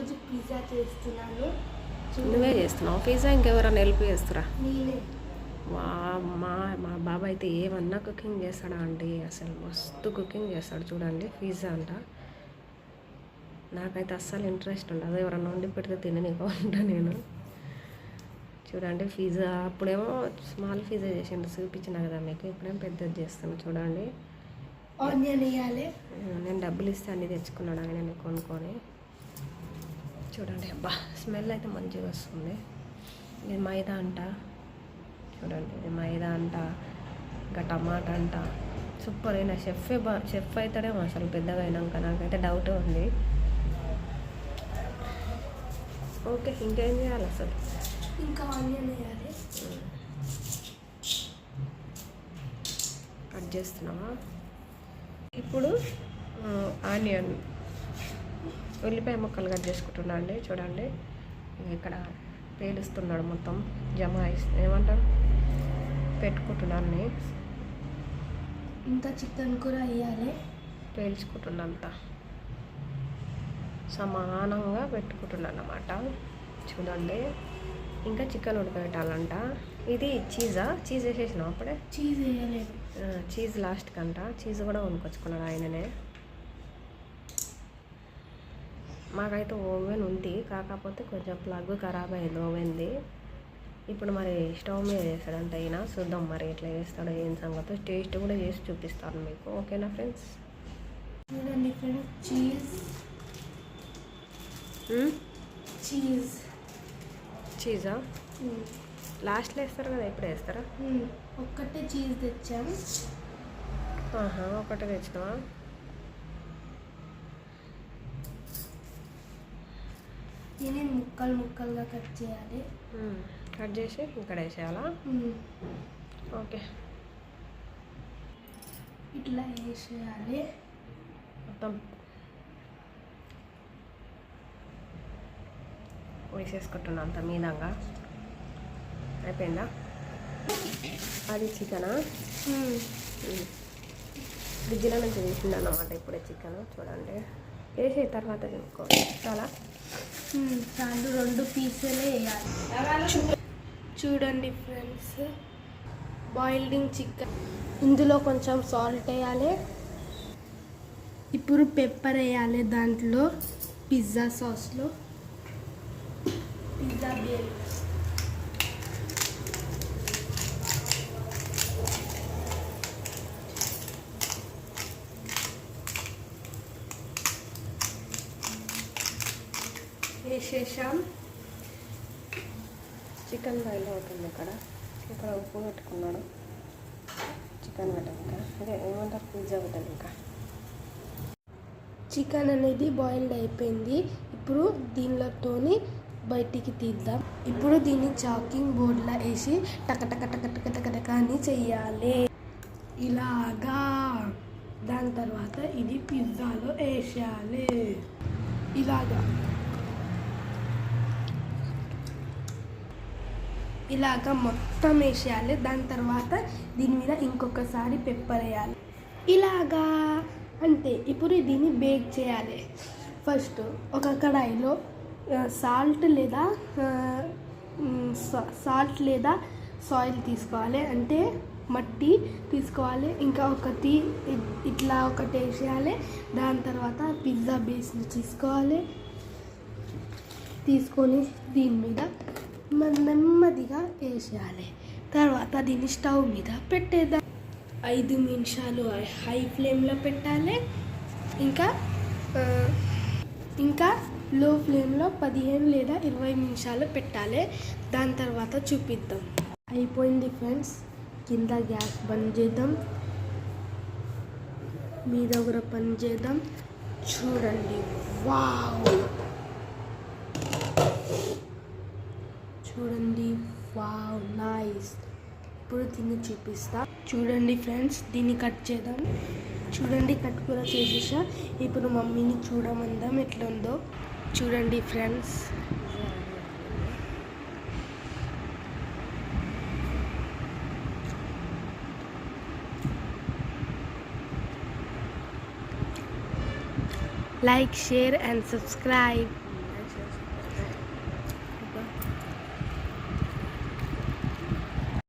ఈరోజు పిజ్జా చేస్తున్నాను. నువ్వే చేస్తున్నావు? పిజ్జా ఇంకెవరైనా హెల్ప్ చేస్తురా? నేనే. వా మా మా బాబా అయితే ఏమన్నా కుకింగ్ చేస్తాడా అండి అసలు మస్తు కుకింగ్ చేస్తాడు చూడండి పిజ్జా అంట. నాకైతే అస్సలు ఇంట్రెస్ట్ ఉండదు. ఎవరన్నా వండి పెడితే తిననీకో ఉంటా నేను. చూడండి పిజ్జా అప్పుడేమో స్మాల్ పిజ్జా చేసిండు చూపించిన కదా మీకు. ఇప్పుడేమో పెద్దది చేస్తాను చూడండి. నేను డబ్బులు ఇస్తే అన్నీ తెచ్చుకున్నాడు ఆయన నేను కొనుక్కొని. చూడండి అబ్బా స్మెల్ అయితే మంచిగా వస్తుంది. ఇది మైదా అంట. చూడండి ఇది మైదా అంట ఇంకా టమాటా అంట. సూపర్ అయినా షెఫ్ బా షెఫ్ అవుతాడేమో అసలు పెద్దగా అయినాక నాకైతే డౌట్ ఉంది. ఓకే ఇంకేం చేయాలి అసలు? ఇంకా ఆనియన్ వేయాలి. కట్ చేస్తున్నావా? ఇప్పుడు ఆనియన్ ఉల్లిపాయ ముక్కలు కట్ చేసుకుంటున్నా అండి చూడండి. ఇక్కడ పేలుస్తున్నాడు మొత్తం జమ ఏమంటారు? పెట్టుకుంటున్నాను ఇంకా చికెన్ కూర వేయాలి పేల్చుకుంటున్నా అంతా. సమానంగా పెట్టుకుంటున్నాను అన్నమాట. చూడండి. ఇంకా చికెన్ ఉడకబెట్టాలంట. ఇది చీజా? చీజ్ వేసేసినాం అప్పుడే? చీజ్ వేయలేదు. ఆ, చీజ్ లాస్ట్ కంట చీజ్ కూడా కొనుక్కొచ్చుకున్నాడు ఆయననే. మాకైతే ఓవెన్ ఉంది. కాకపోతే కొంచెం ప్లగ్ ఖరాబ్ అయింది ఓవెన్ది. ఇప్పుడు మరి స్టవ్ మీద చేస్తాడంట అయినా చూద్దాం మరి ఎట్లా చేస్తాడో ఏం సంగతో. టేస్ట్ కూడా చేసి చూపిస్తాను మీకు. ఓకేనా ఫ్రెండ్స్? చూడండి ఫ్రెండ్స్ చీజ్. చీజ్. చీజా? లాస్ట్లో వేస్తారు కదా ఇప్పుడు వేస్తారా? ఒక్కటే చీజ్ తెచ్చాం. ఆహా ఒకటే తెచ్చినావా? దీన్ని ముక్కలు ముక్కలుగా కట్ చేయాలి. కట్ చేసి ఇక్కడ వేసేయాలా. ఓకే. ఇట్లా వేసేయాలి. మొత్తం వేసేసుకుంటున్నా అంత మీదంగా. అయిపోయిందా? అది చికెనా. ఫ్రిడ్జ్లో నుంచి తీసింది అన్నమాట ఇప్పుడే చికెన్ చూడండి. వేసే తర్వాత తినుకోవాలి చాలా. చాలు రెండు పీసులే వేయాలి. చూ- చూడండి ఫ్రెండ్స్ బాయిల్డింగ్ చికెన్. ఇందులో కొంచెం సాల్ట్ వేయాలి. ఇప్పుడు పెప్పర్ వేయాలి దాంట్లో పిజ్జా సాస్లో. పిజ్జా బేల్ వేసేసాం చికెన్ బాయిల్ అవుతుంది ఇక్కడ. ఇక్కడ ఉప్పు పెట్టుకున్నాడు చికెన్ పెట్టాక అదే ఏమంటారు? పిజ్జా పెట్టాలి ఇంకా. చికెన్ అనేది బాయిల్డ్ అయిపోయింది. ఇప్పుడు దీనిలోతోని బయటికి తీద్దాం. ఇప్పుడు దీన్ని చాకింగ్ బోర్డ్లో వేసి టక టక టక టక టక టక అని చెయ్యాలి. ఇలాగా. దాని తర్వాత ఇది పిజ్జాలో వేసేయాలి. ఇలాగా. ఇలాగా మొత్తం వేసేయాలి. దాని తర్వాత దీని మీద ఇంకొకసారి పెప్పర్ వేయాలి. ఇలాగా అంతే ఇప్పుడు దీన్ని బేక్ చేయాలి. ఫస్ట్ ఒక కడాయిలో సాల్ట్ లేదా సాల్ట్ లేదా సాయిల్ తీసుకోవాలి. అంటే మట్టి తీసుకోవాలి. ఇంకా ఒకటి ఇట్లా ఒకటి వేసేయాలి. దాని తర్వాత పిజ్జా బేస్ని తీసుకోవాలి. తీసుకొని దీని మీద నెమ్మదిగా వేసేయాలి. తర్వాత దీన్ని స్టవ్ మీద పెట్టేద్దాం. ఐదు నిమిషాలు హై ఫ్లేమ్లో పెట్టాలి. ఇంకా ఇంకా లో ఫ్లేమ్లో పదిహేను లేదా ఇరవై నిమిషాలు పెట్టాలి. దాని తర్వాత చూపిద్దాం. అయిపోయింది ఫ్రెండ్స్. కింద గ్యాస్ బంద్ చేద్దాం. మీద కూడా పని చేద్దాం. చూడండి. వావ్ చూడండి వావ్ నైస్ ఇప్పుడు దీన్ని చూపిస్తా. చూడండి ఫ్రెండ్స్ దీన్ని కట్ చేద్దాం. చూడండి కట్ కూర చేసేసా. ఇప్పుడు మమ్మీని చూడమందాం ఎట్లా ఉందో చూడండి friends. like share and subscribe